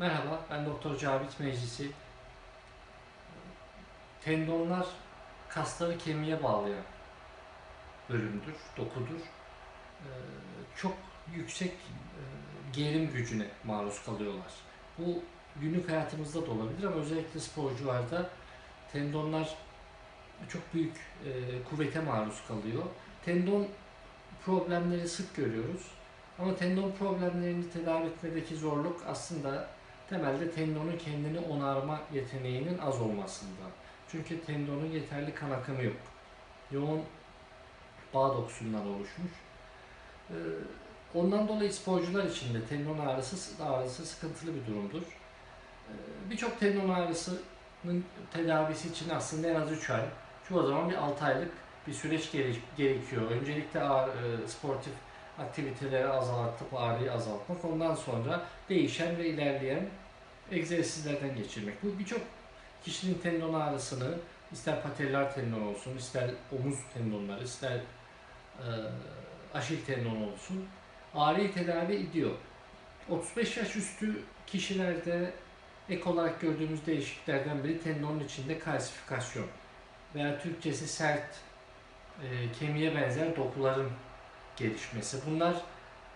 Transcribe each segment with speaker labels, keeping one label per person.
Speaker 1: Merhaba, ben Doktor Cavit Meclisi. Tendonlar kasları kemiğe bağlayan bölümdür, dokudur. Ee, Çok yüksek e, gerim gücüne maruz kalıyorlar. Bu günlük hayatımızda da olabilir ama özellikle sporcularda tendonlar çok büyük e, kuvvete maruz kalıyor. Tendon problemleri sık görüyoruz. Ama tendon problemlerini tedavi etmedeki zorluk aslında temelde tendonun kendini onarma yeteneğinin az olmasından. Çünkü tendonun yeterli kan akımı yok. Yoğun bağ dokusundan oluşmuş. Ee, Ondan dolayı sporcular için de tendon ağrısı, ağrısı sıkıntılı bir durumdur. Ee, Birçok tendon ağrısının tedavisi için aslında en az 3 ay, çoğu zaman bir 6 aylık bir süreç gere- gerekiyor. Öncelikle ağır, e, sportif aktiviteleri azaltıp ağrıyı azaltmak, ondan sonra değişen ve ilerleyen egzersizlerden geçirmek. Bu birçok kişinin tendon ağrısını ister patellar tendon olsun, ister omuz tendonları, ister e, aşil tendon olsun ağrıyı tedavi ediyor. 35 yaş üstü kişilerde ek olarak gördüğümüz değişikliklerden biri tendonun içinde kalsifikasyon veya Türkçesi sert e, kemiğe benzer dokuların gelişmesi. Bunlar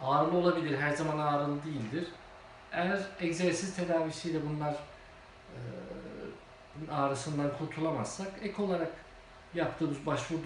Speaker 1: ağrılı olabilir, her zaman ağrılı değildir. Eğer egzersiz tedavisiyle bunlar e, ağrısından kurtulamazsak ek olarak yaptığımız başvurduğumuz